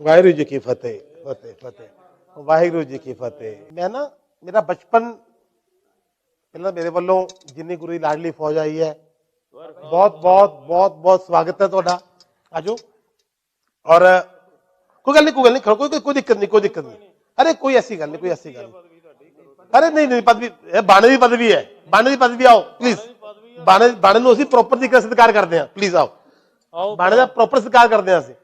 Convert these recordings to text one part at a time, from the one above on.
ਵਾਹਿਗੁਰੂ ਜੀ ਕੀ ਫਤਿਹ ਫਤਿਹ ਫਤਿਹ ਵਾਹਿਗੁਰੂ ਜੀ ਕੀ ਫਤਿਹ ਮੈਂ ਨਾ ਮੇਰਾ ਬਚਪਨ ਪਹਿਲਾਂ ਮੇਰੇ ਵੱਲੋਂ ਜਿੰਨੀ ਗੁਰੂ ਦੀ ਲਾਡਲੀ ਫੌਜ ਆਈ ਹੈ ਬਹੁਤ ਬਹੁਤ ਬਹੁਤ ਬਹੁਤ ਸਵਾਗਤ ਹੈ ਤੁਹਾਡਾ ਆਜੋ ਔਰ ਕੋਈ ਗੱਲ ਨਹੀਂ ਕੋਈ ਗੱਲ ਨਹੀਂ ਕੋਈ ਕੋਈ ਦਿੱਕਤ ਨਹੀਂ ਕੋਈ ਦਿੱਕਤ ਨਹੀਂ ਅਰੇ ਕੋਈ ਐਸੀ ਗੱਲ ਨਹੀਂ ਕੋਈ ਐਸੀ ਗੱਲ ਨਹੀਂ ਅਰੇ ਨਹੀਂ ਨਹੀਂ ਪਦਵੀ ਇਹ ਬਾਣੇ ਦੀ ਪਦਵੀ ਹੈ ਬਾਣੇ ਦੀ ਪਦਵੀ ਆਓ ਪਲੀਜ਼ ਬਾਣੇ ਬਾਣੇ ਨੂੰ ਅਸੀਂ ਪ੍ਰੋਪਰ ਤਰੀਕੇ ਨਾਲ ਸਤਿਕਾਰ ਕਰਦੇ ਹਾਂ ਪਲੀਜ਼ ਆਓ ਆਓ ਬਾਣੇ ਦਾ ਪ੍ਰੋਪਰ ਸਤਿਕਾਰ ਕਰਦੇ ਹਾਂ ਅਸੀਂ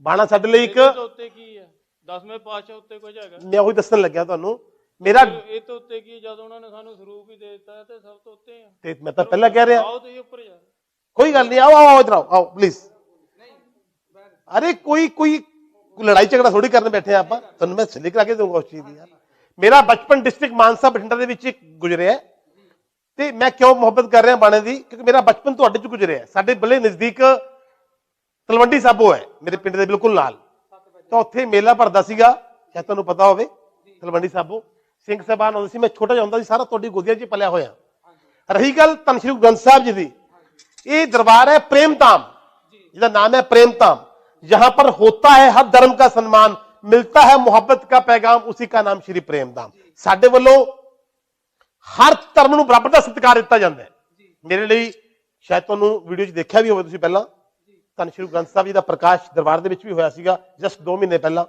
ਬਾਣਾ ਸਾਡੇ ਲਈ ਇੱਕ ਤੋਂ ਉੱਤੇ ਕੀ ਹੈ ਦਸਵੇਂ ਪਾਤਸ਼ਾਹ ਉੱਤੇ ਕੁਝ ਹੈਗਾ। ਮੈਂ ਉਹੀ ਦੱਸਣ ਲੱਗਿਆ ਤੁਹਾਨੂੰ। ਮੇਰਾ ਇਹ ਤੋਂ ਉੱਤੇ ਕੀ ਜਦ ਉਹਨਾਂ ਨੇ ਸਾਨੂੰ ਸਰੂਪ ਹੀ ਦੇ ਦਿੱਤਾ ਤੇ ਸਭ ਤੋਂ ਉੱਤੇ ਆ। ਤੇ ਮੈਂ ਤਾਂ ਪਹਿਲਾਂ ਕਹਿ ਰਿਹਾ। ਆਓ ਤੁਸੀਂ ਉੱਪਰ ਜਾ। ਕੋਈ ਗੱਲ ਨਹੀਂ ਆਓ ਆਓ ਇਧਰ ਆਓ ਆਓ ਪਲੀਜ਼ ਅਰੇ ਕੋਈ ਕੋਈ ਕੋਈ ਲੜਾਈ ਝਗੜਾ ਥੋੜੀ ਕਰਨ ਬੈਠੇ ਆ ਆਪਾਂ। ਤੁਹਾਨੂੰ ਮੈਂ ਸਿੱਧੀ ਕਰਾ ਕੇ ਦਊਂਗਾ ਉਸ ਚੀਜ਼ ਦੀ ਯਾਰ। ਮੇਰਾ ਬਚਪਨ ਡਿਸਟ੍ਰਿਕਟ ਮਾਨਸਾ ਬਠਿੰਡਾ ਦੇ ਵਿੱਚ ਇੱਕ ਗੁਜ਼ਰਿਆ ਹੈ। ਤੇ ਮੈਂ ਕਿਉਂ ਮੁਹੱਬਤ ਕਰ ਰਿਹਾ ਬਾਣੇ ਦੀ? ਕਿਉਂਕਿ ਮੇਰਾ ਬਚਪਨ ਤੁਹਾਡੇ ਚ ਗੁਜ਼ਰਿਆ ਹੈ। ਸਾਡੇ ਬਲੇ ਨਜ਼ਦੀਕ ਤਲਵੰਡੀ ਸਾਬੋ ਹੈ ਮੇਰੇ ਪਿੰਡ ਦੇ ਬਿਲਕੁਲ ਨਾਲ ਤਾਂ ਉੱਥੇ ਮੇਲਾ ਭਰਦਾ ਸੀਗਾ ਸ਼ਾਇਦ ਤੁਹਾਨੂੰ ਪਤਾ ਹੋਵੇ ਤਲਵੰਡੀ ਸਾਬੋ ਸਿੰਘ ਸਾਹਿਬਾਨ ਆਉਂਦੇ ਸੀ ਮੈਂ ਛੋਟਾ ਜਿਹਾ ਹੁੰਦਾ ਸੀ ਸਾਰਾ ਤੁਹਾਡੀ ਗੋਦੀਆਂ 'ਚ ਹੀ ਪਲਿਆ ਹੋਇਆ ਰਹੀ ਗੱਲ ਧੰਨ ਸ਼੍ਰੀ ਗੁਰੂ ਗ੍ਰੰਥ ਸਾਹਿਬ ਜੀ ਦੀ ये दरबार है प्रेम धाम जिसका नाम है प्रेम धाम जहां पर होता है हर धर्म का सम्मान मिलता है मोहब्बत का पैगाम उसी का नाम श्री प्रेम धाम ਸਾਡੇ ਵੱਲੋਂ ਹਰ ਧਰਮ ਨੂੰ ਬਰਾਬਰ ਦਾ ਸਤਿਕਾਰ ਦਿੱਤਾ ਜਾਂਦਾ ਹੈ ਮੇਰੇ ਲਈ ਸ਼ਾਇਦ ਤੁਹਾਨੂੰ ਵੀਡੀਓ 'ਚ ਦੇਖਿਆ ਵੀ ਹੋਵੇ ਤੁਸੀਂ ਪਹਿਲਾਂ ਧੰਨ ਸ਼੍ਰੀ ਗੁਰੂ ਗ੍ਰੰਥ ਸਾਹਿਬ ਜੀ ਦਾ ਪ੍ਰਕਾਸ਼ ਦਰਬਾਰ ਦੇ ਵਿੱਚ ਵੀ ਹੋਇਆ ਸੀਗਾ ਜਸਟ 2 ਮਹੀਨੇ ਪਹਿਲਾਂ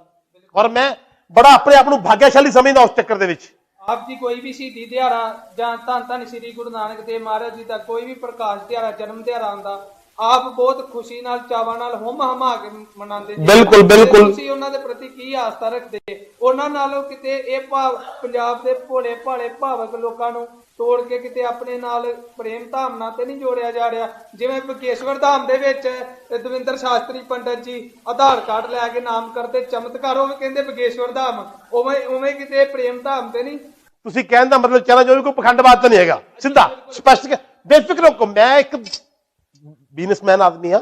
ਔਰ ਮੈਂ ਬੜਾ ਆਪਣੇ ਆਪ ਨੂੰ ਭਾਗਿਆਸ਼ਾਲੀ ਸਮਝਦਾ ਉਸ ਚੱਕਰ ਦੇ ਵਿੱਚ ਆਪ ਜੀ ਕੋਈ ਵੀ ਸ਼ਹੀਦੀ ਦਿਹਾੜਾ ਜਾਂ ਧੰਨ ਧੰਨ ਸ੍ਰੀ ਗੁਰੂ ਨਾਨਕ ਦੇਵ ਮਹਾਰਾਜ ਜੀ ਦਾ ਕੋਈ ਵੀ ਪ੍ਰਕਾਸ਼ ਦਿਹਾੜਾ ਜਨਮ ਦਿਹਾੜਾ ਆਉਂਦਾ ਆਪ ਬਹੁਤ ਖੁਸ਼ੀ ਨਾਲ ਚਾਵਾਂ ਨਾਲ ਹੁਮ ਹਮਾ ਕੇ ਮਨਾਉਂਦੇ ਜੀ। ਬਿਲਕੁਲ, ਬਿਲਕੁਲ। ਤੁਸੀਂ ਉਹਨਾਂ ਦੇ ਪ੍ਰਤੀ ਕੀ ਆਸਥਾ ਰੱਖਦੇ ਉਹਨਾਂ ਨਾਲੋਂ ਕਿਤੇ ਇਹ ਭਾਵ ਪੰਜਾਬ ਦੇ ਭੋਲੇ ਭਾਲੇ ਭਾਵਕ ਲੋਕਾਂ ਨੂੰ ਤੋੜ ਕੇ ਕਿਤੇ ਆਪਣੇ ਨਾਲ ਪ੍ਰੇਮ ਧਾਮ ਨਾਲ ਤੇ ਨਹੀਂ ਜੋੜਿਆ ਜਾ ਰਿਹਾ। ਜਿਵੇਂ ਬਕੇਸ਼ਵਰ ਧਾਮ ਦੇ ਵਿੱਚ ਦਵਿੰਦਰ ਸ਼ਾਸਤਰੀ ਪੰਡਤ ਜੀ ਆਧਾਰ ਕਾਰਡ ਲੈ ਕੇ ਨਾਮ ਕਰਦੇ ਚਮਤਕਾਰ ਉਹ ਕਹਿੰਦੇ ਬਕੇਸ਼ਵਰ ਧਾਮ। ਉਵੇਂ ਉਵੇਂ ਕਿਤੇ ਪ੍ਰੇਮ ਧਾਮ ਤੇ ਨਹੀਂ? ਤੁਸੀਂ ਕਹਿਣ ਦਾ ਮਤਲਬ ਚਾਹਣਾ ਜੋ ਕੋਈ ਪਖੰਡਵਾਦ ਤਾਂ ਨਹੀਂ ਹੈਗਾ। ਸਿੱਧਾ ਸਪਸ਼ਟ ਬੇਫਿਕਰ ਹੋ ਕੇ ਮੈਂ ਇੱਕ ਬਿਜ਼ਨਸਮੈਨ ਆਦਮੀ ਆ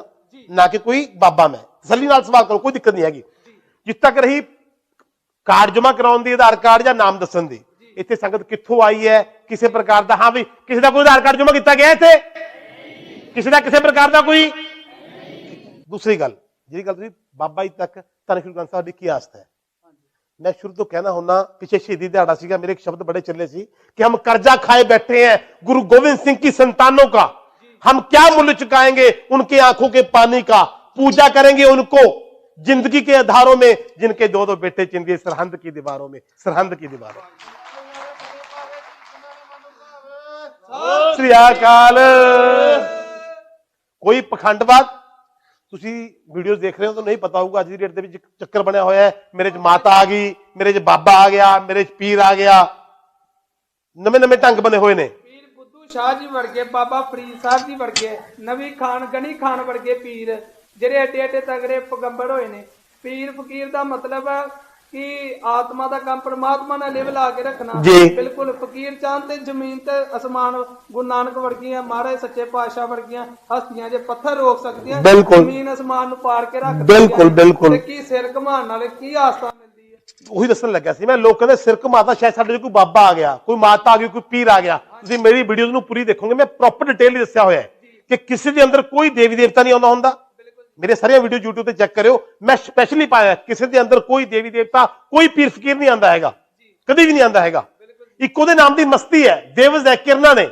ਨਾ ਕਿ ਕੋਈ ਬਾਬਾ ਮੈਂ। ਤਸੱਲੀ ਨਾਲ ਸਵਾਲ ਕਰੋ ਕੋਈ ਦਿੱਕਤ ਨਹੀਂ ਹੈਗੀ। ਜਿੱਥੇ ਤੱਕ ਰਹੀ ਕਾਰਡ ਜਮ੍ਹਾਂ ਕਰਾਉਣ ਦੀ ਆਧਾਰ ਕਾਰਡ ਜਾਂ ਨਾਮ ਦੱਸਣ ਦੀ ਇੱਥੇ ਸੰਗਤ ਕਿੱਥੋਂ ਆਈ ਹੈ ਕਿਸੇ ਪ੍ਰਕਾਰ ਦਾ ਹਾਂ ਵੀ ਕਿਸੇ ਦਾ ਕੋਈ ਆਧਾਰ ਕਾਰਡ ਜਮ੍ਹਾਂ ਕੀਤਾ ਗਿਆ ਇੱਥੇ ਕਿਸੇ ਦਾ ਕਿਸੇ ਪ੍ਰਕਾਰ ਦਾ ਕੋਈ ਦੂਸਰੀ ਗੱਲ ਜਿਹੜੀ ਗੱਲ ਤੁਸੀਂ ਬਾਬਾ ਜੀ ਤੱਕ ਧੰਨ ਸ਼੍ਰੀ ਗ੍ਰੰਥ ਸਾਹਿਬ ਦੀ ਕੀ ਆਸਥਾ ਹੈ मैं शुरू तो कहना होना पीछे शहीदी दिहाड़ा सीगा मेरे एक शब्द बड़े चले सी कि हम कर्जा खाए बैठे हैं गुरु गोविंद सिंह की संतानों का हम क्या मूल्य चुकाएंगे उनके आंखों के पानी का पूजा करेंगे उनको जिंदगी के आधारों में जिनके दो दो बेटे चिंदिए सरहंद की दीवारों में सरहंद की दीवारों में। ਸ੍ਰੀ ਅਕਾਲ। ਕੋਈ ਪਖੰਡਵਾਦ? ਤੁਸੀਂ ਵੀਡੀਓਜ਼ ਦੇਖ ਰਹੇ ਹੋ ਤਾਂ ਨਹੀਂ ਪਤਾ ਹੋਊਗਾ, ਅੱਜ ਦੀ ਡੇਟ ਦੇ ਵਿੱਚ ਚੱਕਰ ਬਣਿਆ ਹੋਇਆ ਹੈ। ਮੇਰੇ 'ਚ ਮਾਤਾ ਆ ਗਈ, ਮੇਰੇ 'ਚ ਬਾਬਾ ਆ ਗਿਆ, ਮੇਰੇ 'ਚ ਪੀਰ ਆ ਗਿਆ। ਨਵੇਂ ਨਵੇਂ ਢੰਗ ਬਣੇ ਹੋਏ ਨੇ। ਪੀਰ ਬੁੱਧੂ ਸ਼ਾਹ ਜੀ ਵਰਗੇ, ਬਾਬਾ ਫਰੀਦ ਸਾਹਿਬ ਜੀ ਵਰਗੇ, ਨਵੀਂ ਖਾਨ, ਗਣੀ ਖਾਨ ਵਰਗੇ ਪੀਰ, ਜਿਹੜੇ ਏਡੇ ਏਡੇ ਤਗੜੇ ਪਗੰਬਰ ਹੋਏ ਨੇ। ਪੀਰ ਫਕੀਰ ਦਾ ਮਤਲਬ ਕਿ ਆਤਮਾ ਦਾ ਕੰਮ ਪ੍ਰਮਾਤਮਾ ਨਾਲ ਲਿਵ ਲਾ ਕੇ ਰੱਖਣਾ। ਬਿਲਕੁਲ ਫਕੀਰ ਚਾਂਦ ਤੇ ਜ਼ਮੀਨ ਤੇ ਅਸਮਾਨ ਗੁਰੂ ਨਾਨਕ ਵਰਗੀਆਂ ਮਹਾਰਾਜ ਸੱਚੇ ਪਾਤਸ਼ਾਹ ਵਰਗੀਆਂ ਹਸਤੀਆਂ ਜੇ ਪੱਥਰ ਰੋਕ ਸਕਦੀਆਂ ਬਿਲਕੁਲ। ਜ਼ਮੀਨ ਅਸਮਾਨ ਨੂੰ ਪਾੜ ਕੇ ਰੱਖ ਬਿਲਕੁਲ, ਬਿਲਕੁਲ। ਤੇ ਕੀ ਸਿਰ ਘਮਾਣ ਨਾਲ ਕੀ ਆਸਤਾ ਮਿਲਦੀ ਹੈ ਉਹੀ ਦੱਸਣ ਲੱਗਾ ਸੀ ਮੈਂ ਲੋਕ ਕਹਿੰਦੇ ਸਿਰ ਘੁਮਾਤਾ ਸ਼ਾਇਦ ਸਾਡੇ ਕੋਈ ਬਾਬਾ ਆ ਗਿਆ ਕੋਈ ਮਾਤਾ ਆ ਗਈ ਕੋਈ ਪੀਰ ਆ ਗਿਆ ਤੁਸੀਂ ਮੇਰੀ ਵੀਡੀਓਜ਼ ਨੂੰ ਪੂਰੀ ਦੇਖੋਗੇ ਮੈਂ ਪ੍ਰੋਪਰ ਡਿਟੇਲ ਦੱਸਿਆ ਹੋਇਆ ਹੈ ਕਿ ਕਿਸੇ ਦੇ ਅੰਦਰ ਕੋਈ ਦੇਵੀ ਦੇਵਤਾ ਨਹੀਂ ਆਉਂਦਾ ਹੁੰਦਾ ਮੇਰੇ ਸਾਰੀਆਂ ਵੀਡੀਓ YouTube ਤੇ ਚੈੱਕ ਕਰਿਓ। ਮੈਂ ਸਪੈਸ਼ਲੀ ਪਾਇਆ ਕਿਸੇ ਦੇ ਅੰਦਰ ਕੋਈ ਦੇਵੀ ਦੇਵਤਾ ਕੋਈ ਪੀਰ ਫਕੀਰ ਨਹੀਂ ਆਉਂਦਾ ਹੈਗਾ। ਕਦੀ ਵੀ ਨਹੀਂ ਆਉਂਦਾ ਹੈਗਾ। ਇੱਕ ਉਹਦੇ ਨਾਮ ਦੀ ਮਸਤੀ ਹੈ। ਦੇਵਜ਼ ਹੈ ਕਿਰਨਾਂ ਨੇ।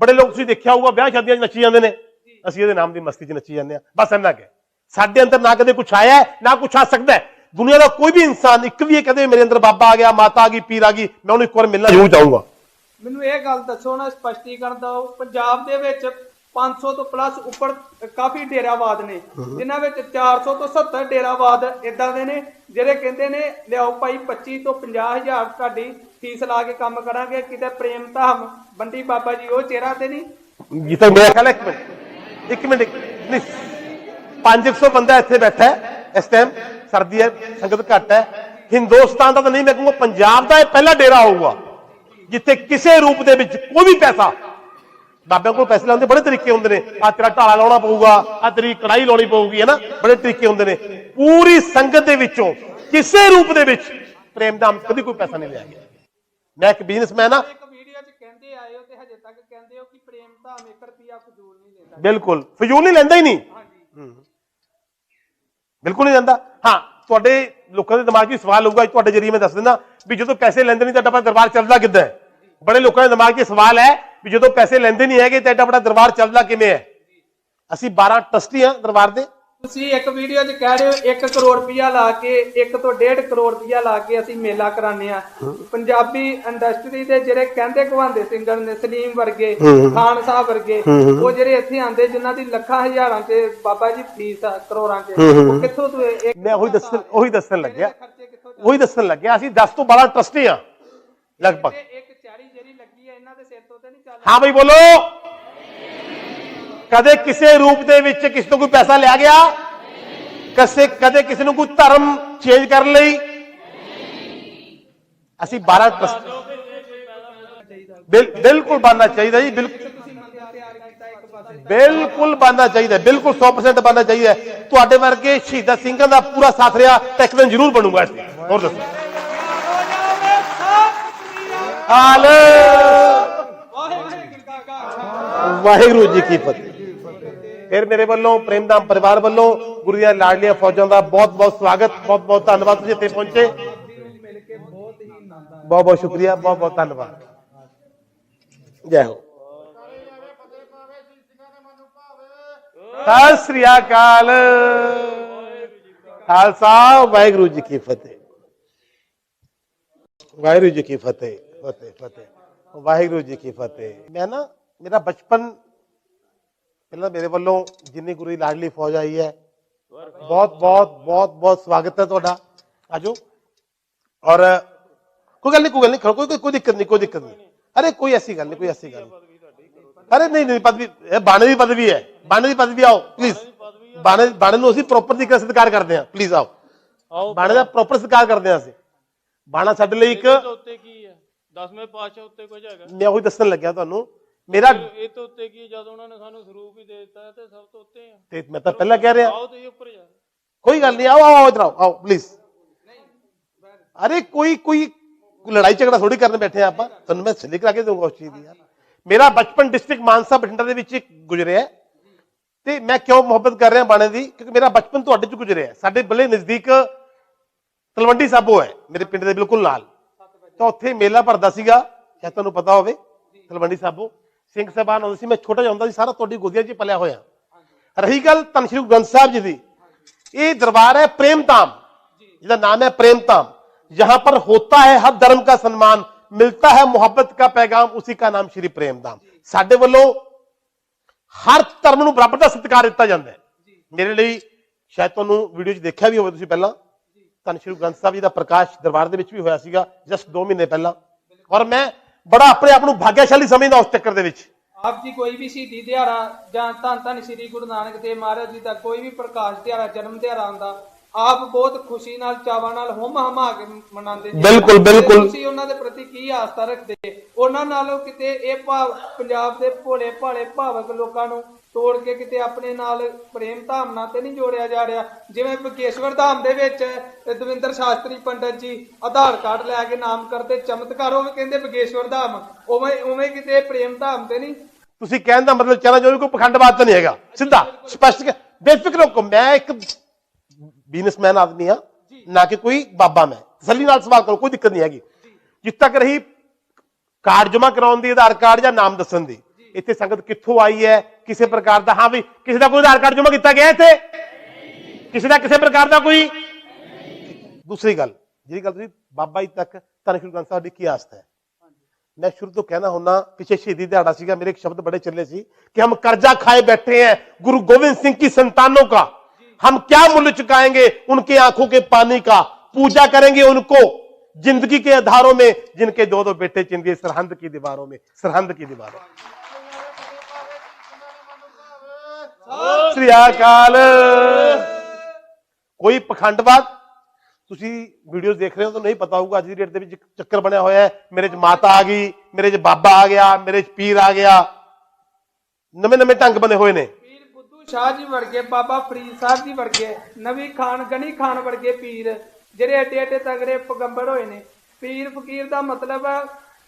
ਬੜੇ ਲੋਕ ਤੁਸੀਂ ਦੇਖਿਆ ਹੋਊਗਾ ਵਿਆਹ ਸ਼ਾਦੀਆਂ 'ਚ ਨੱਚੀ ਜਾਂਦੇ ਨੇ। ਅਸੀਂ ਉਹਦੇ ਨਾਮ ਦੀ ਮਸਤੀ 'ਚ ਨੱਚੀ ਜਾਂਦੇ ਆ ਬਸ ਇੰਨਾ ਕਿ ਸਾਡੇ ਅੰਦਰ ਨਾ ਕਦੇ ਕੁਝ ਆਇਆ ਹੈ ਨਾ ਕੁਝ ਆ ਸਕਦਾ ਹੈ। ਦੁਨੀਆ ਦਾ ਕੋਈ ਵੀ ਇਨਸਾਨ ਇੱਕ ਵੀ ਇਹ ਕਹਦੇ ਮੇਰੇ ਅੰਦਰ ਬਾਬਾ ਆ ਗਿਆ ਮਾਤਾ ਆ ਗਈ ਪੀਰ ਆ ਗਈ ਮੈਂ ਉਹਨੂੰ ਇੱਕ ਵਾਰ ਮਿਲਣਾ ਜ਼ਰੂਰ ਚਾਹੂੰਗਾ ਮੈਨੂੰ ਇਹ ਗੱਲ ਦੱਸੋ ਨਾ ਸਪਸ਼ਟੀਕਰਨ ਦਿਓ। ਪੰਜਾਬ ਦੇ ਵਿੱਚ 500 ਤੋਂ ਪਲੱਸ ਉੱਪਰ ਕਾਫੀ ਡੇਰਾਵਾਦ ਨੇ। ਜਿਨ੍ਹਾਂ ਵਿੱਚ 400 ਤੋਂ 70 ਡੇਰਾਵਾਦ ਇਦਾਂ ਦੇ ਨੇ ਜਿਹੜੇ ਕਹਿੰਦੇ ਨੇ ਲਿਆਓ ਭਾਈ 25 ਤੋਂ 50 ਹਜ਼ਾਰ ਤੁਹਾਡੀ ਫੀਸ ਲਾ ਕੇ ਕੰਮ ਕਰਾਂਗੇ ਕਿਤੇ ਪ੍ਰੇਮ ਧਾਮ ਬੰਡੀ ਬਾਬਾ ਜੀ ਉਹ ਚਿਹਰਾ ਤੇ ਨਹੀਂ? ਜਿੱਥੇ ਮੇਰਾ ਖਿਆਲ ਇੱਕ ਮਿੰਟ। ਇੱਕ ਮਿੰਟ ਨਹੀਂ 500 ਬੰਦਾ ਇੱਥੇ ਬੈਠਾ ਹੈ ਇਸ ਟਾਈਮ ਸਰਦੀ ਹੈ ਸੰਗਤ ਘੱਟ ਹੈ। ਹਿੰਦੁਸਤਾਨ ਦਾ ਤਾਂ ਨਹੀਂ ਮੈਂ ਕਹੂੰਗਾ ਪੰਜਾਬ ਦਾ ਇਹ ਪਹਿਲਾ ਡੇਰਾ ਹੋਊਗਾ ਜਿੱਥੇ ਕਿਸੇ ਰੂਪ ਦੇ ਵਿੱਚ ਕੋਈ ਵੀ ਪੈਸਾ ਬਾਬਿਆਂ ਕੋਲ ਪੈਸੇ ਲਾਉਣ ਦੇ ਬੜੇ ਤਰੀਕੇ ਹੁੰਦੇ ਨੇ। ਆ ਤੇਰਾ ਢਾਲਾ ਲਾਉਣਾ ਪਊਗਾ ਆ ਤੇਰੀ ਕੜਾਈ ਲਾਉਣੀ ਪਊਗੀ ਹੈ ਨਾ? ਬੜੇ ਤਰੀਕੇ ਹੁੰਦੇ ਨੇ। ਪੂਰੀ ਸੰਗਤ ਦੇ ਵਿੱਚੋਂ ਕਿਸੇ ਰੂਪ ਦੇ ਵਿੱਚ ਪ੍ਰੇਮ ਦਾ ਕਦੀ ਕੋਈ ਪੈਸਾ ਨਹੀਂ ਲਿਆ ਗਿਆ। ਮੈਂ ਇੱਕ ਬਿਜ਼ਨਸਮੈਨ ਆ ਇੱਕ ਵੀਡੀਓ 'ਚ ਕਹਿੰਦੇ ਆਏ ਹੋ ਤੇ ਹਜੇ ਤੱਕ ਕਹਿੰਦੇ ਹੋ ਕਿ ਪ੍ਰੇਮ ਧਾਮ 1 ਰੁਪਿਆ ਫਜ਼ੂਲ ਨਹੀਂ ਲੈਂਦਾ। ਬਿਲਕੁਲ। ਫਜ਼ੂਲ ਨਹੀਂ ਲੈਂਦਾ ਹੀ ਨਹੀਂ। ਬਿਲਕੁਲ ਨਹੀਂ ਲੈਂਦਾ। ਹਾਂ ਤੁਹਾਡੇ ਲੋਕਾਂ ਦੇ ਦਿਮਾਗ 'ਚ ਸਵਾਲ ਹੋਊਗਾ ਤੁਹਾਡੇ ਜਰੀਏ ਮੈਂ ਦੱਸ ਦਿੰਦਾ ਵੀ ਜਦੋਂ ਪੈਸੇ ਲੈਂਦੇ ਨਹੀਂ ਤਾਂ ਤੁਹਾਡਾ ਦਰਬਾਰ ਚੱਲਦਾ ਕਿੱਦਾਂ ਬੜੇ ਲੋਕਾਂ ਦੇ ਦਿਮਾਗ 'ਚ ਸਵਾਲ ਹੈ ਵੀ ਜਦੋਂ ਪੈਸੇ ਲੈਂਦੇ ਨਹੀਂ ਹੈਗੇ ਤਾਂ ਐਡਾ ਬੜਾ ਦਰਬਾਰ ਚੱਲਦਾ ਕਿਵੇਂ ਹੈ? ਅਸੀਂ 12 ਟਰਸਟੀ ਹਾਂ ਦਰਬਾਰ ਦੇ। ਤੁਸੀਂ ਇੱਕ ਵੀਡੀਓ 'ਚ ਕਹਿ ਰਹੇ ਹੋ 1 ਕਰੋੜ ਰੁਪਇਆ ਲਾ ਕੇ 1 ਤੋਂ 1.5 ਕਰੋੜ ਰੁਪਇਆ ਲਾ ਕੇ ਅਸੀਂ ਮੇਲਾ ਕਰਾਉਂਦੇ ਆ ਪੰਜਾਬੀ ਇੰਡਸਟਰੀ ਦੇ ਜਿਹੜੇ ਕਹਿੰਦੇ ਕਹਾਂਦੇ ਸਿੰਗਰ ਨੇ ਸਲੀਮ ਵਰਗੇ ਖਾਨ ਸਾਹਿਬ ਵਰਗੇ ਉਹ ਜਿਹੜੇ ਇੱਥੇ ਆਂਦੇ ਜਿਨ੍ਹਾਂ ਦੀ ਲੱਖਾਂ ਹਜ਼ਾਰਾਂ 'ਚ ਬਾਬਾ ਜੀ ਫੀਸ ਆ ਕਰੋੜਾਂ 'ਚ ਉਹ ਕਿੱਥੋਂ ਤੋਂ ਇੱਕ ਮੈਂ ਉਹੀ ਦੱਸਣ ਉਹੀ ਦੱਸਣ ਲੱਗਿਆ। ਉਹੀ ਦੱਸਣ ਲੱਗਿਆ ਅਸੀਂ 10 ਤੋਂ 12 ਟਰਸਟੀ ਹਾਂ ਲਗਭਗ ਤੇ ਇੱਕ ਚਾਰੀ ਜਿਹੜੀ ਲੱਗੀ ਹੈ ਇਹਨਾਂ ਦੇ ਸਿਰ ਤੋਂ ਤੇ ਨਹੀਂ ਚੱਲ ਹਾਂ ਬਈ ਬੋਲੋ। ਕਦੇ ਕਿਸੇ ਰੂਪ ਦੇ ਵਿੱਚ ਕਿਸੇ ਤੋਂ ਕੋਈ ਪੈਸਾ ਲਿਆ ਗਿਆ? ਕਦੇ ਕਦੇ ਕਿਸੇ ਨੂੰ ਕੋਈ ਧਰਮ ਚੇਂਜ ਕਰਨ ਲਈ? ਅਸੀਂ 12 ਟਰਸਟ ਬਿਲ- ਬਿਲਕੁਲ ਬਣਨਾ ਚਾਹੀਦਾ ਜੀ ਬਿਲਕੁਲ। ਬਿਲਕੁਲ ਬਣਨਾ ਚਾਹੀਦਾ ਬਿਲਕੁਲ 100% ਬਣਨਾ ਚਾਹੀਦਾ। ਤੁਹਾਡੇ ਵਰਗੇ ਸ਼ਹੀਦਾਂ ਸਿੰਘਾਂ ਦਾ ਪੂਰਾ ਸਾਥ ਰਿਹਾ ਤਾਂ ਇੱਕ ਦਿਨ ਜ਼ਰੂਰ ਬਣੂਗਾ ਇਸ ਹੋਰ ਦੱਸੋ। ਹਾਲ ਵਾਹਿਗੁਰੂ ਜੀ ਕੀ ਫਤਿਹ। ਫਿਰ ਮੇਰੇ ਵੱਲੋਂ ਪ੍ਰੇਮਦਾਮ ਪਰਿਵਾਰ ਵੱਲੋਂ, ਗੁਰੂ ਦੀਆਂ ਲਾਡਲੀਆਂ ਫੌਜਾਂ ਦਾ ਬਹੁਤ ਬਹੁਤ ਸਵਾਗਤ, ਬਹੁਤ ਬਹੁਤ ਧੰਨਵਾਦ ਤੁਸੀਂ ਇੱਥੇ ਪਹੁੰਚੇ। ਬਹੁਤ ਬਹੁਤ ਬਹੁਤ ਸ਼ੁਕਰੀਆ, ਬਹੁਤ ਬਹੁਤ ਧੰਨਵਾਦ। ਜੈ ਹੋ। ਸਤਿ ਸ੍ਰੀ ਅਕਾਲ। ਖਾਲਸਾ, ਵਾਹਿਗੁਰੂ ਜੀ ਕੀ ਫਤਿਹ। ਵਾਹਿਗੁਰੂ ਜੀ ਕੀ ਫਤਿਹ ਫਤਿਹ ਫਤਿਹ। ਵਾਹਿਗੁਰੂ ਜੀ ਕੀ ਫਤਿਹ। ਮੈਂ ਨਾ ਮੇਰਾ ਬਚਪਨ ਪਹਿਲਾਂ ਮੇਰੇ ਵੱਲੋਂ ਜਿੰਨੀ ਗੁਰੂ ਦੀ ਲਾਡਲੀ ਫੌਜ ਆਈ ਹੈ ਬਹੁਤ ਬਹੁਤ ਬਹੁਤ ਬਹੁਤ ਸਵਾਗਤ ਹੈ ਤੁਹਾਡਾ ਆਜੋ ਔਰ ਕੋਈ ਗੱਲ ਨਹੀਂ ਕੋਈ ਗੱਲ ਨਹੀਂ ਖੜੋ, ਕੋਈ ਕੋਈ- ਕੋਈ ਦਿੱਕਤ ਨਹੀਂ ਕੋਈ ਦਿੱਕਤ ਨਹੀਂ ਅਰੇ ਕੋਈ ਐਸੀ ਗੱਲ ਨਹੀਂ ਕੋਈ ਐਸੀ ਗੱਲ ਨਹੀਂ ਅਰੇ ਨਹੀਂ ਨਹੀਂ ਪਦਵੀ ਇਹ ਬਾਣੇ ਦੀ ਪਦਵੀ ਹੈ ਬਾਣੇ ਦੀ ਪਦਵੀ ਆਓ ਪਲੀਜ਼ ਬਾਣੇ ਬਾਣੇ ਨੂੰ ਅਸੀਂ ਪ੍ਰੋਪਰ ਦੀ ਸਤਿਕਾਰ ਕਰਦੇ ਹਾਂ ਪਲੀਜ਼ ਆਓ ਆਓ ਬਾਣੇ ਦਾ ਪ੍ਰੋਪਰ ਸਤਿਕਾਰ ਕਰਦੇ ਹਾਂ ਅਸੀਂ ਬਾਣਾ ਸਾਡੇ ਲਈ ਇੱਕ ਇਹ ਤੋਂ ਉੱਤੇ ਕੀ ਹੈ ਦਸਵੇਂ ਪਾਤਸ਼ਾਹ ਉੱਤੇ ਕੁਝ ਹੈਗਾ ਮੈਂ ਉਹੀ ਦੱਸਣ ਲੱਗਿਆ ਤੁਹਾਨੂੰ ਮੇਰਾ ਇਹ- ਤੋਂ ਉੱਤੇ ਕੀ ਜਦ ਉਹਨਾਂ ਨੇ ਸਾਨੂੰ ਸਰੂਪ ਹੀ ਦੇ ਦਿੱਤਾ ਤੇ ਸਭ ਤੋਂ ਉੱਤੇ ਆ। ਤੇ ਮੈਂ ਤਾਂ ਪਹਿਲਾਂ ਕਹਿ ਰਿਹਾ। ਆਓ ਤੁਸੀਂ ਉੱਪਰ ਜਾ ਕੋਈ ਗੱਲ ਨਹੀਂ ਆਓ ਆਓ ਇੱਧਰ ਆਓ ਆਓ ਪਲੀਜ਼ ਅਰੇ ਕੋਈ ਕੋਈ ਲੜਾਈ ਝਗੜਾ ਥੋੜੀ ਕਰਨ ਬੈਠੇ ਆ ਆਪਾਂ। ਤੁਹਾਨੂੰ ਮੈਂ ਸਲਿਕ ਲਾ ਕੇ ਦਊਂਗਾ ਉਸ ਚੀਜ਼ ਦੀ ਯਾਰ। ਮੇਰਾ ਬਚਪਨ ਡਿਸਟ੍ਰਿਕਟ ਮਾਨਸਾ ਬਠਿੰਡਾ ਦੇ ਵਿੱਚ ਗੁਜ਼ਰਿਆ। ਤੇ ਮੈਂ ਕਿਉਂ ਮੁਹੱਬਤ ਕਰ ਰਿਹਾ ਬਾਣੇ ਦੀ? ਕਿਉਂਕਿ ਮੇਰਾ ਬਚਪਨ ਤੁਹਾਡੇ ਚ ਗੁਜ਼ਰਿਆ। ਸਾਡੇ ਬੱਲੇ ਨਜ਼ਦੀਕ ਤਲਵੰਡੀ ਸਾਬੋ ਹੈ। ਮੇਰੇ ਪਿੰਡ ਦੇ ਬਿਲਕੁਲ ਨਾਲ। ਤਾਂ ਉੱਥੇ ਮੇਲਾ ਭਰਦਾ ਸੀਗਾ। ਸ਼ਾਇਦ ਤੁਹਾਨੂੰ ਪਤਾ ਹੋਵੇ ਤਲਵੰਡੀ ਸਾਬੋ। ਸਿੰਘ ਸਾਹਿਬਾਨ ਆਉਂਦੇ ਸੀ ਮੈਂ ਛੋਟਾ ਜਿਹਾ ਹੁੰਦਾ ਸੀ ਸਾਰਾ ਤੁਹਾਡੀ ਗੋਦੀਆਂ 'ਚ ਹੀ ਪਲਿਆ ਹੋਇਆ ਰਹੀ ਗੱਲ ਧੰਨ ਸ਼੍ਰੀ ਗੁਰੂ ਗ੍ਰੰਥ ਸਾਹਿਬ ਜੀ ਦੀ ਇਹ ਦਰਬਾਰ है प्रेम धाम जिसका नाम है प्रेम धाम जहां पर होता है हर धर्म का सम्मान मिलता है मोहब्बत का पैगाम उसी का नाम श्री प्रेम धाम ਸਾਡੇ ਵੱਲੋਂ ਹਰ ਧਰਮ ਨੂੰ ਬਰਾਬਰ ਦਾ ਸਤਿਕਾਰ ਦਿੱਤਾ ਜਾਂਦਾ ਹੈ ਮੇਰੇ ਲਈ ਸ਼ਾਇਦ ਤੁਹਾਨੂੰ ਵੀਡੀਓ 'ਚ ਦੇਖਿਆ ਵੀ ਹੋਵੇ ਤੁਸੀਂ ਪਹਿਲਾਂ ਧੰਨ ਸ਼੍ਰੀ ਗੁਰੂ ਗ੍ਰੰਥ ਸਾਹਿਬ ਜੀ ਦਾ ਪ੍ਰਕਾਸ਼ ਦਰਬਾਰ ਦੇ ਵਿੱਚ ਵੀ ਹੋਇਆ ਸੀਗਾ ਜਸਟ 2 ਮਹੀਨੇ ਪਹਿਲਾਂ ਔਰ ਮੈਂ ਬੜਾ ਆਪਣੇ ਆਪ ਨੂੰ ਭਾਗਿਆਸ਼ਾਲੀ ਸਮਝਦਾ ਉਸ ਚੱਕਰ ਦੇ ਵਿੱਚ ਆਪ ਜੀ ਕੋਈ ਵੀ ਸ਼ਹੀਦੀ ਦਿਹਾੜਾ ਜਾਂ ਧੰਨ ਧੰਨ ਸ੍ਰੀ ਗੁਰੂ ਨਾਨਕ ਦੇਵ ਮਹਾਰਾਜ ਜੀ ਦਾ ਕੋਈ ਵੀ ਪ੍ਰਕਾਸ਼ ਦਿਹਾੜਾ ਜਨਮ ਦਿਹਾੜਾ ਹੁੰਦਾ ਆਪ ਬਹੁਤ ਖੁਸ਼ੀ ਨਾਲ ਚਾਵਾਂ ਨਾਲ ਹੁਮ ਹਮਾ ਕੇ ਮਨਾਉਂਦੇ ਜੀ। ਬਿਲਕੁਲ, ਬਿਲਕੁਲ। ਤੁਸੀਂ ਉਹਨਾਂ ਦੇ ਪ੍ਰਤੀ ਕੀ ਆਸਥਾ ਰੱਖਦੇ ਉਹਨਾਂ ਨਾਲੋਂ ਕਿਤੇ ਇਹ ਭਾਵ ਪੰਜਾਬ ਦੇ ਭੋਲੇ ਭਾਲੇ ਭਾਵਕ ਲੋਕਾਂ ਨੂੰ ਤੋੜ ਕੇ ਕਿਤੇ ਆਪਣੇ ਨਾਲ ਪ੍ਰੇਮ ਧਾਮਨਾ ਤੇ ਨਹੀਂ ਜੋੜਿਆ ਜਾ ਰਿਹਾ। ਜਿਵੇਂ ਬਕੇਸ਼ਵਰ ਧਾਮ ਦੇ ਵਿੱਚ ਦਵਿੰਦਰ ਸ਼ਾਸਤਰੀ ਪੰਡਤ ਜੀ ਆਧਾਰ ਕਾਰਡ ਲੈ ਕੇ ਨਾਮ ਕਰਦੇ ਚਮਤਕਾਰ ਉਹ ਵੀ ਕਹਿੰਦੇ ਬਕੇਸ਼ਵਰ ਧਾਮ। ਉਵੇਂ ਉਵੇਂ ਕਿਤੇ ਪ੍ਰੇਮ ਧਾਮ ਤੇ ਨਹੀਂ? ਤੁਸੀਂ ਕਹਿਣ ਦਾ ਮਤਲਬ ਚਾਹਣਾ ਜੋ ਕੋਈ ਪਖੰਡਵਾਦ ਤਾਂ ਨਹੀਂ ਹੈਗਾ। ਸਿੱਧਾ ਸਪਸ਼ਟ ਬੇਫਿਕਰ ਹੋ ਕੇ ਮੈਂ ਇੱਕ ਬਿਜ਼ਨਸਮੈਨ ਆਦਮੀ ਆ ਨਾ ਕਿ ਕੋਈ ਬਾਬਾ ਮੈਂ। ਤਸੱਲੀ ਨਾਲ ਸਵਾਲ ਕਰੋ ਕੋਈ ਦਿੱਕਤ ਨਹੀਂ ਹੈਗੀ। ਜਿੱਦ ਤੱਕ ਰਹੀ ਕਾਰਡ ਜਮ੍ਹਾਂ ਕਰਾਉਣ ਦੀ ਆਧਾਰ ਕਾਰਡ ਜਾਂ ਨਾਮ ਦੱਸਣ ਦੀ। ਇੱਥੇ ਸੰਗਤ ਕਿੱਥੋਂ ਆਈ ਹੈ ਕਿਸੇ ਪ੍ਰਕਾਰ ਦਾ ਹਾਂ ਵੀ ਕਿਸੇ ਦਾ ਕੋਈ ਆਧਾਰ ਕਾਰਡ ਜਮ੍ਹਾਂ ਕੀਤਾ ਗਿਆ ਇੱਥੇ ਕਿਸੇ ਦਾ ਕਿਸੇ ਪ੍ਰਕਾਰ ਦਾ ਕੋਈ ਦੂਸਰੀ ਗੱਲ ਜਿਹੜੀ ਗੱਲ ਤੁਸੀਂ ਬਾਬਾ ਜੀ ਤੱਕ ਧੰਨ ਸ਼੍ਰੀ ਗ੍ਰੰਥ ਸਾਹਿਬ ਦੀ ਕੀ ਆਸਥਾ ਹੈ मैं शुरू तो कहना होना पीछे शहीदी दिहाड़ा सीगा मेरे एक शब्द बड़े चले सी कि हम कर्जा खाए बैठे हैं गुरु गोविंद सिंह की संतानों का हम क्या मूल्य चुकाएंगे उनके आंखों के पानी का पूजा करेंगे उनको जिंदगी के आधारों में जिनके दो दो बेटे चिंदिए सरहंद की दीवारों में सरहंद की दीवारों ਸ੍ਰੀ ਅਕਾਲ ਕੋਈ ਪਖੰਡਵਾਦ ਤੁਸੀਂ ਵੀਡੀਓਜ਼ ਦੇਖ ਰਹੇ ਹੋ ਤਾਂ ਨਹੀਂ ਪਤਾ ਹੋਊਗਾ, ਅੱਜ ਦੀ ਡੇਟ ਦੇ ਵਿੱਚ ਚੱਕਰ ਬਣਿਆ ਹੋਇਆ ਹੈ। ਮੇਰੇ 'ਚ ਮਾਤਾ ਆ ਗਈ, ਮੇਰੇ 'ਚ ਬਾਬਾ ਆ ਗਿਆ, ਮੇਰੇ 'ਚ ਪੀਰ ਆ ਗਿਆ। ਨਵੇਂ ਨਵੇਂ ਢੰਗ ਬਣੇ ਹੋਏ ਨੇ। ਪੀਰ ਬੁੱਧੂ ਸ਼ਾਹ ਜੀ ਵਰਗੇ ਬਾਬਾ ਫਰੀਦ ਸਾਹਿਬ ਜੀ ਵਰਗੇ ਨਵੀਂ ਖਾਨ ਗਣੀ ਖਾਨ ਵਰਗੇ ਪੀਰ, ਜਿਹੜੇ ਏਡੇ ਏਡੇ ਤਗੜੇ ਪਗੰਬਰ ਹੋਏ ਨੇ। ਪੀਰ ਫਕੀਰ ਦਾ ਮਤਲਬ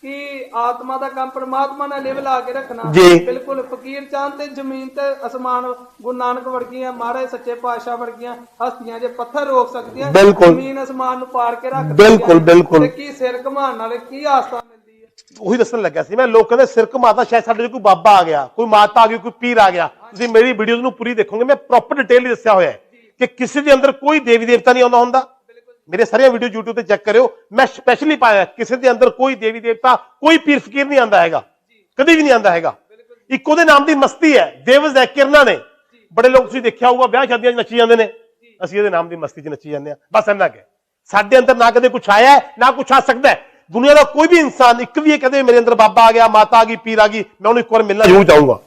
ਕਿ ਆਤਮਾ ਦਾ ਕੰਮ ਪਰਮਾਤਮਾ ਨਾਲ ਲਿਵ ਲਾ ਕੇ ਰੱਖਣਾ। ਬਿਲਕੁਲ ਫਕੀਰ ਚਾਂਦ ਤੇ ਜ਼ਮੀਨ ਤੇ ਅਸਮਾਨ ਗੁਰੂ ਨਾਨਕ ਵਰਗੀਆਂ ਮਹਾਰਾਜ ਸੱਚੇ ਪਾਤਸ਼ਾਹ ਵਰਗੀਆਂ ਹਸਤੀਆਂ ਜੇ ਪੱਥਰ ਰੋਕ ਸਕਦੀਆਂ। ਜ਼ਮੀਨ ਅਸਮਾਨ ਨੂੰ ਪਾੜ ਕੇ ਰੱਖ ਬਿਲਕੁਲ, ਬਿਲਕੁਲ। ਤੇ ਕੀ ਸਿਰ ਘਮਾਉਣ ਨਾਲ ਕੀ ਆਸਤਾ ਮਿਲਦੀ ਹੈ? ਉਹੀ ਦੱਸਣ ਲੱਗਿਆ ਸੀ ਮੈਂ ਲੋਕ ਕਹਿੰਦੇ ਸਿਰ ਘੁਮਾਤਾ ਸ਼ਾਇਦ ਸਾਡੇ ਕੋਈ ਬਾਬਾ ਆ ਗਿਆ ਕੋਈ ਮਾਤਾ ਆ ਗਈ ਕੋਈ ਪੀਰ ਆ ਗਿਆ। ਤੁਸੀਂ ਮੇਰੀ ਵੀਡੀਓਜ਼ ਨੂੰ ਪੂਰੀ ਦੇਖੋਗੇ ਮੈਂ ਪ੍ਰੋਪਰ ਡਿਟੇਲ ਦੱਸਿਆ ਹੋਇਆ ਹੈ ਕਿ ਕਿਸੇ ਦੇ ਅੰਦਰ ਕੋਈ ਦੇਵੀ ਦੇਵਤਾ ਨਹੀਂ ਆਉਂਦਾ ਹੁੰਦਾ। ਮੇਰੇ ਸਾਰੀਆਂ ਵੀਡੀਓ YouTube ਤੇ ਚੈੱਕ ਕਰਿਓ। ਮੈਂ ਸਪੈਸ਼ਲੀ ਪਾਇਆ ਕਿਸੇ ਦੇ ਅੰਦਰ ਕੋਈ ਦੇਵੀ ਦੇਵਤਾ ਕੋਈ ਪੀਰ ਫਕੀਰ ਨਹੀਂ ਆਂਦਾ ਹੈਗਾ। ਕਦੇ ਵੀ ਨਹੀਂ ਆਂਦਾ ਹੈਗਾ। ਇੱਕ ਉਹਦੇ ਨਾਮ ਦੀ ਮਸਤੀ ਹੈ। ਦੇਵਜ਼ ਹੈ ਕਿਰਨਾਂ ਨੇ। ਬੜੇ ਲੋਕ ਤੁਸੀਂ ਦੇਖਿਆ ਹੋਊਗਾ ਵਿਆਹ ਸ਼ਾਦੀਆਂ 'ਚ ਨੱਚੀ ਜਾਂਦੇ ਨੇ। ਅਸੀਂ ਇਹਦੇ ਨਾਮ ਦੀ ਮਸਤੀ 'ਚ ਨੱਚੀ ਜਾਂਦੇ ਆ ਬਸ ਇੰਨਾ ਕਿ ਸਾਡੇ ਅੰਦਰ ਨਾ ਕਦੇ ਕੁਝ ਆਇਆ ਹੈ, ਨਾ ਕੁਝ ਆ ਸਕਦਾ ਹੈ। ਦੁਨੀਆ ਦਾ ਕੋਈ ਵੀ ਇਨਸਾਨ ਇੱਕ ਵੀ ਇਹ ਕਦੇ ਮੇਰੇ ਅੰਦਰ ਬਾਬਾ ਆ ਗਿਆ ਮਾਤਾ ਆ ਗਈ ਪੀਰ ਆ ਗਈ ਮੈਂ ਉਹਨੂੰ ਇੱਕ ਵਾਰ ਮਿਲਣਾ ਜ਼ਰੂਰ ਚਾਹੂੰਗਾ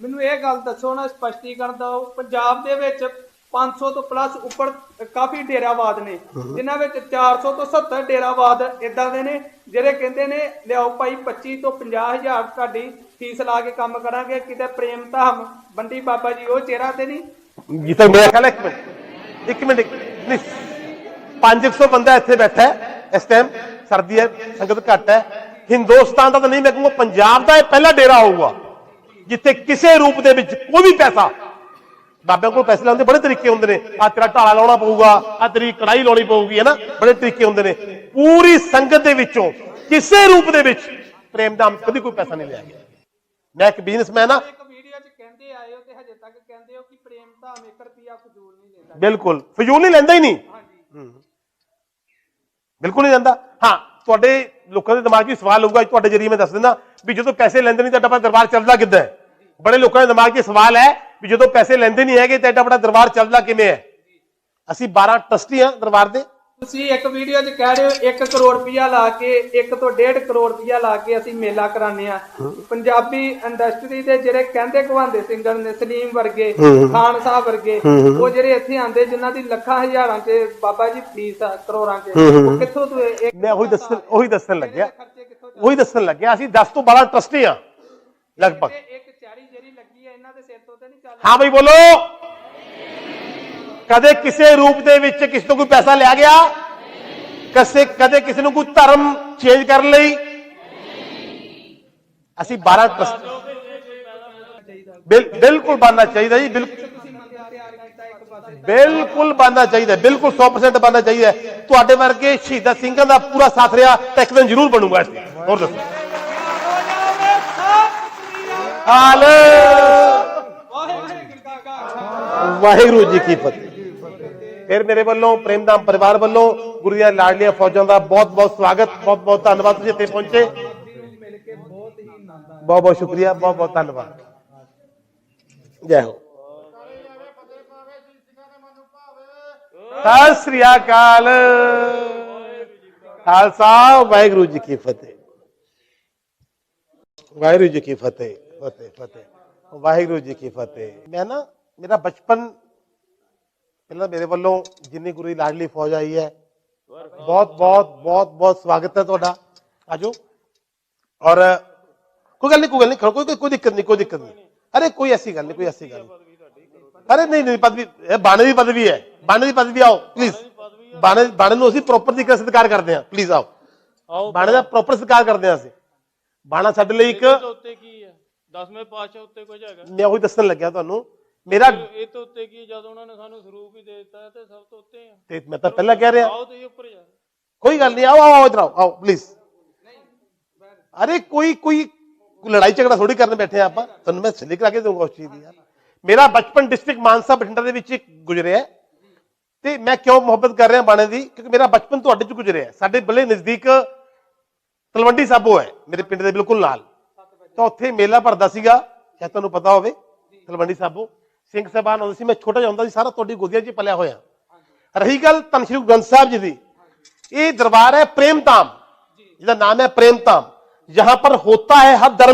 ਮੈਨੂੰ ਇਹ ਗੱਲ ਦੱਸੋ ਨਾ ਸਪਸ਼ਟੀਕਰਨ ਦਿਓ। ਪੰਜਾਬ ਦੇ ਵਿੱਚ 500 ਤੋਂ ਪਲੱਸ ਉੱਪਰ ਕਾਫੀ ਡੇਰਾਵਾਦ ਨੇ। ਜਿਨ੍ਹਾਂ ਵਿੱਚ 400 ਤੋਂ 70 ਡੇਰਾਵਾਦ ਇਦਾਂ ਦੇ ਨੇ ਜਿਹੜੇ ਕਹਿੰਦੇ ਨੇ ਲਿਆਓ ਭਾਈ 25 ਤੋਂ 50 ਹਜ਼ਾਰ ਤੁਹਾਡੀ ਫੀਸ ਲਾ ਕੇ ਕੰਮ ਕਰਾਂਗੇ ਕਿਤੇ ਪ੍ਰੇਮ ਧਾਮ ਬੰਡੀ ਬਾਬਾ ਜੀ ਉਹ ਚਿਹਰਾ ਤੇ ਨਹੀਂ? ਜਿੱਥੇ ਮੇਰਾ ਖਿਆਲ ਇੱਕ ਮਿੰਟ ਇੱਕ ਮਿੰਟ ਨਹੀਂ 500 ਬੰਦਾ ਇੱਥੇ ਬੈਠਾ ਹੈ ਇਸ ਟਾਈਮ ਸਰਦੀ ਹੈ ਸੰਗਤ ਘੱਟ ਹੈ। ਹਿੰਦੁਸਤਾਨ ਦਾ ਤਾਂ ਨਹੀਂ ਮੈਂ ਕਹੂੰਗਾ ਪੰਜਾਬ ਦਾ ਇਹ ਪਹਿਲਾ ਡੇਰਾ ਹੋਊਗਾ ਜਿੱਥੇ ਕਿਸੇ ਰੂਪ ਦੇ ਵਿੱਚ ਕੋਈ ਵੀ ਪੈਸਾ ਬਾਬਿਆਂ ਕੋਲ ਪੈਸੇ ਲਾਉਂਦੇ, ਬੜੇ ਤਰੀਕੇ ਹੁੰਦੇ ਨੇ। ਆ ਤੇਰਾ ਢਾਲਾ ਲਾਉਣਾ ਪਊਗਾ ਆ ਤੇਰੀ ਕੜਾਈ ਲਾਉਣੀ ਪਊਗੀ, ਹੈ ਨਾ? ਬੜੇ ਤਰੀਕੇ ਹੁੰਦੇ ਨੇ। ਪੂਰੀ ਸੰਗਤ ਦੇ ਵਿੱਚੋਂ, ਕਿਸੇ ਰੂਪ ਦੇ ਵਿੱਚ ਪ੍ਰੇਮ ਦਾ ਕਦੀ ਕੋਈ ਪੈਸਾ ਨਹੀਂ ਲਿਆ ਗਿਆ। ਮੈਂ ਇੱਕ ਬਿਜ਼ਨਸਮੈਨ ਆ। ਕਹਿੰਦੇ ਆਏ ਹੋ ਤੇ ਹਜੇ ਤੱਕ ਕਹਿੰਦੇ ਹੋ ਕਿ ਪ੍ਰੇਮ ਧਾਮ 1 ਰੁਪਿਆ ਫਜ਼ੂਲ ਨਹੀਂ ਲੈਂਦਾ ਬਿਲਕੁਲ। ਫਜ਼ੂਲ ਨਹੀਂ ਲੈਂਦਾ ਹੀ ਨਹੀਂ। ਹਾਂਜੀ ਬਿਲਕੁਲ ਨਹੀਂ ਲੈਂਦਾ। ਹਾਂ, ਤੁਹਾਡੇ ਲੋਕਾਂ ਦੇ ਦਿਮਾਗ 'ਚ ਸਵਾਲ ਹੋਊਗਾ, ਤੁਹਾਡੇ ਜਰੀਏ ਮੈਂ ਦੱਸ ਦਿੰਦਾ ਵੀ ਜਦੋਂ ਪੈਸੇ ਲੈਂਦੇ ਨਹੀਂ ਤਾਂ ਆਪਾਂ ਦਰਬਾਰ ਚੱਲਦਾ ਕਿੱਦਾਂ ਬੜੇ ਲੋਕਾਂ ਦੇ ਦਿਮਾਗ 'ਚ ਸਵਾਲ ਹੈ ਵੀ ਜਦੋਂ ਪੈਸੇ ਲੈਂਦੇ ਨਹੀਂ ਹੈਗੇ ਤਾਂ ਐਡਾ ਬੜਾ ਦਰਬਾਰ ਚੱਲਦਾ ਕਿਵੇਂ ਹੈ? ਅਸੀਂ 12 ਟਰਸਟੀ ਹਾਂ ਦਰਬਾਰ ਦੇ। ਤੁਸੀਂ ਇੱਕ ਵੀਡੀਓ 'ਚ ਕਹਿ ਰਹੇ ਹੋ 1 ਕਰੋੜ ਰੁਪਇਆ ਲਾ ਕੇ 1 ਤੋਂ 1.5 ਕਰੋੜ ਰੁਪਇਆ ਲਾ ਕੇ ਅਸੀਂ ਮੇਲਾ ਕਰਾਉਂਦੇ ਆ ਪੰਜਾਬੀ ਇੰਡਸਟਰੀ ਦੇ ਜਿਹੜੇ ਕਹਿੰਦੇ ਕਵਾਂਦੇ ਸਿੰਗਰ ਨੇ ਸਲੀਮ ਵਰਗੇ ਖਾਨ ਸਾਹਿਬ ਵਰਗੇ ਉਹ ਜਿਹੜੇ ਇੱਥੇ ਆਂਦੇ ਜਿਨ੍ਹਾਂ ਦੀ ਲੱਖਾਂ ਹਜ਼ਾਰਾਂ 'ਚ ਬਾਬਾ ਜੀ ਫੀਸ ਆ ਕਰੋੜਾਂ 'ਚ। ਉਹ ਕਿੱਥੋਂ ਤੋਂ ਇੱਕ ਮੈਂ ਉਹੀ ਦੱਸਣ ਉਹੀ ਦੱਸਣ ਲੱਗਿਆ। ਉਹੀ ਦੱਸਣ ਲੱਗਿਆ। ਅਸੀਂ 10 ਤੋਂ 12 ਟਰਸਟੀ ਹਾਂ ਲਗਭਗ ਤੇ ਇੱਕ ਚਾਰੀ ਜਿਹੜੀ ਲੱਗੀ ਹੈ ਇਹਨਾਂ ਦੇ ਸਿਰ ਤੋਂ ਤੇ ਨਹੀਂ ਚੱਲ ਹਾਂ ਬਈ ਬੋਲੋ। ਕਦੇ ਕਿਸੇ ਰੂਪ ਦੇ ਵਿੱਚ ਕਿਸੇ ਤੋਂ ਕੋਈ ਪੈਸਾ ਲਿਆ ਗਿਆ? ਕਦੇ ਕਦੇ ਕਿਸੇ ਨੂੰ ਕੋਈ ਧਰਮ ਚੇਂਜ ਕਰਨ ਲਈ? ਅਸੀਂ 12 ਟਰਸਟ ਬਿਲ- ਬਿਲਕੁਲ ਬਣਨਾ ਚਾਹੀਦਾ ਜੀ ਬਿਲਕੁਲ ਬਿਲਕੁਲ ਬਣਨਾ ਚਾਹੀਦਾ ਬਿਲਕੁਲ 100% ਬਣਨਾ ਚਾਹੀਦਾ। ਤੁਹਾਡੇ ਵਰਗੇ ਸ਼ਹੀਦਾਂ ਸਿੰਘਾਂ ਦਾ ਪੂਰਾ ਸਾਥ ਰਿਹਾ ਤਾਂ ਇੱਕ ਦਿਨ ਜ਼ਰੂਰ ਬਣੂਗਾ। ਇੱਥੇ ਹੋਰ ਦੱਸੋ। ਹਾਲ ਵਾਹਿਗੁਰੂ ਜੀ ਕਾ ਖਾਲਸਾ ਵਾਹਿਗੁਰੂ ਜੀ ਕੀ ਫਤਿਹ। ਫਿਰ ਮੇਰੇ ਵੱਲੋਂ ਪ੍ਰੇਮਦਾਮ ਪਰਿਵਾਰ ਵੱਲੋਂ, ਗੁਰੂ ਦੀਆਂ ਲਾਡਲੀਆਂ ਫੌਜਾਂ ਦਾ ਬਹੁਤ ਬਹੁਤ ਸਵਾਗਤ ਬਹੁਤ ਬਹੁਤ ਧੰਨਵਾਦ ਤੁਸੀਂ ਇੱਥੇ ਪਹੁੰਚੇ। ਬਹੁਤ ਬਹੁਤ ਬਹੁਤ ਸ਼ੁਕਰੀਆ ਬਹੁਤ ਬਹੁਤ ਧੰਨਵਾਦ। ਜੈ ਹੋ। ਸਤਿ ਸ੍ਰੀ ਅਕਾਲ। ਖਾਲਸਾ, ਵਾਹਿਗੁਰੂ ਜੀ ਕੀ ਫਤਿਹ। ਵਾਹਿਗੁਰੂ ਜੀ ਕੀ ਫਤਿਹ ਫਤਿਹ ਫਤਿਹ। ਵਾਹਿਗੁਰੂ ਜੀ ਕੀ ਫਤਿਹ। ਮੈਂ ਨਾ ਮੇਰਾ ਬਚਪਨ ਪਹਿਲਾਂ ਮੇਰੇ ਵੱਲੋਂ ਜਿੰਨੀ ਗੁਰੂ ਦੀ ਲਾਡਲੀ ਫੌਜ ਆਈ ਹੈ ਬਹੁਤ ਬਹੁਤ ਬਹੁਤ ਬਹੁਤ ਸਵਾਗਤ ਹੈ ਤੁਹਾਡਾ ਆਜੋ ਔਰ ਕੋਈ ਗੱਲ ਨਹੀਂ ਕੋਈ ਗੱਲ ਨਹੀਂ ਖੜੋ, ਕੋਈ ਕੋਈ- ਕੋਈ ਦਿੱਕਤ ਨਹੀਂ ਕੋਈ ਦਿੱਕਤ ਨਹੀਂ ਅਰੇ ਕੋਈ ਐਸੀ ਗੱਲ ਨਹੀਂ ਕੋਈ ਐਸੀ ਗੱਲ ਨਹੀਂ ਅਰੇ ਨਹੀਂ ਨਹੀਂ ਪਦਵੀ ਇਹ ਬਾਣੇ ਦੀ ਪਦਵੀ ਹੈ ਬਾਣੇ ਦੀ ਪਦਵੀ ਆਓ ਪਲੀਜ਼ ਬਾਣੇ ਬਾਣੇ ਨੂੰ ਅਸੀਂ ਪ੍ਰੋਪਰ ਦੀ ਸਤਿਕਾਰ ਕਰਦੇ ਹਾਂ ਪਲੀਜ਼ ਆਓ ਆਓ ਬਾਣੇ ਦਾ ਪ੍ਰੋਪਰ ਸਤਿਕਾਰ ਕਰਦੇ ਹਾਂ ਅਸੀਂ ਬਾਣਾ ਸਾਡੇ ਲਈ ਇੱਕ ਇਹ ਤੋਂ ਉੱਤੇ ਕੀ ਹੈ ਦਸਵੇਂ ਪਾਤਸ਼ਾਹ ਉੱਤੇ ਕੁਝ ਹੈਗਾ ਮੈਂ ਉਹੀ ਦੱਸਣ ਲੱਗਿਆ ਤੁਹਾਨੂੰ ਮੇਰਾ ਇਹ ਤੋਂ ਉੱਤੇ ਕੀ? ਜਦ ਉਹਨਾਂ ਨੇ ਸਾਨੂੰ ਸਰੂਪ ਹੀ ਦੇ ਦਿੱਤਾ ਤੇ ਸਭ ਤੋਂ ਉੱਤੇ ਆ। ਤੇ ਮੈਂ ਤਾਂ ਪਹਿਲਾਂ ਕਹਿ ਰਿਹਾ। ਆਓ ਤੁਸੀਂ ਉੱਪਰ ਜਾ। ਕੋਈ ਗੱਲ ਨਹੀਂ ਆਓ ਆਓ ਇਧਰ ਆਓ ਆਓ ਪਲੀਜ਼ ਅਰੇ ਕੋਈ ਕੋਈ ਲੜਾਈ ਝਗੜਾ ਥੋੜੀ ਕਰਨ ਬੈਠੇ ਆਪਾਂ। ਤੁਹਾਨੂੰ ਮੈਂ ਸਲਿਕ ਕਰਾ ਕੇ ਦਊਂਗਾ ਉਸ ਚੀਜ਼ ਦੀ ਯਾਰ। ਮੇਰਾ ਬਚਪਨ ਡਿਸਟ੍ਰਿਕਟ ਮਾਨਸਾ ਬਠਿੰਡਾ ਦੇ ਵਿੱਚ ਗੁਜ਼ਰਿਆ। ਤੇ ਮੈਂ ਕਿਉਂ ਮੁਹੱਬਤ ਕਰ ਰਿਹਾ ਬਾਣੇ ਦੀ? ਕਿਉਂਕਿ ਮੇਰਾ ਬਚਪਨ ਤੁਹਾਡੇ ਚ ਗੁਜ਼ਰਿਆ। ਸਾਡੇ ਬਲੇ ਨਜ਼ਦੀਕ ਤਲਵੰਡੀ ਸਾਬੋ ਹੈ। ਮੇਰੇ ਪਿੰਡ ਦੇ ਬਿਲਕੁਲ ਨਾਲ। ਤਾਂ ਉੱਥੇ ਮੇਲਾ ਭਰਦਾ ਸੀਗਾ। ਸ਼ਾਇਦ ਤੁਹਾਨੂੰ ਪਤਾ ਹੋਵੇ ਤਲਵੰਡੀ ਸਾਬੋ। ਸਿੰਘ ਸਾਹਿਬਾਨ ਆਉਂਦੇ ਸੀ ਮੈਂ ਛੋਟਾ ਜਿਹਾ ਹੁੰਦਾ ਸੀ ਸਾਰਾ ਤੁਹਾਡੀ ਗੋਦੀਆਂ 'ਚ ਹੀ ਪਲਿਆ ਹੋਇਆ ਰਹੀ ਗੱਲ ਧੰਨ ਸ਼੍ਰੀ ਗੁਰੂ ਗ੍ਰੰਥ ਸਾਹਿਬ ਜੀ ਦੀ ये दरबार है प्रेम धाम जिसका नाम है प्रेम धाम जहां पर होता है हर धर्म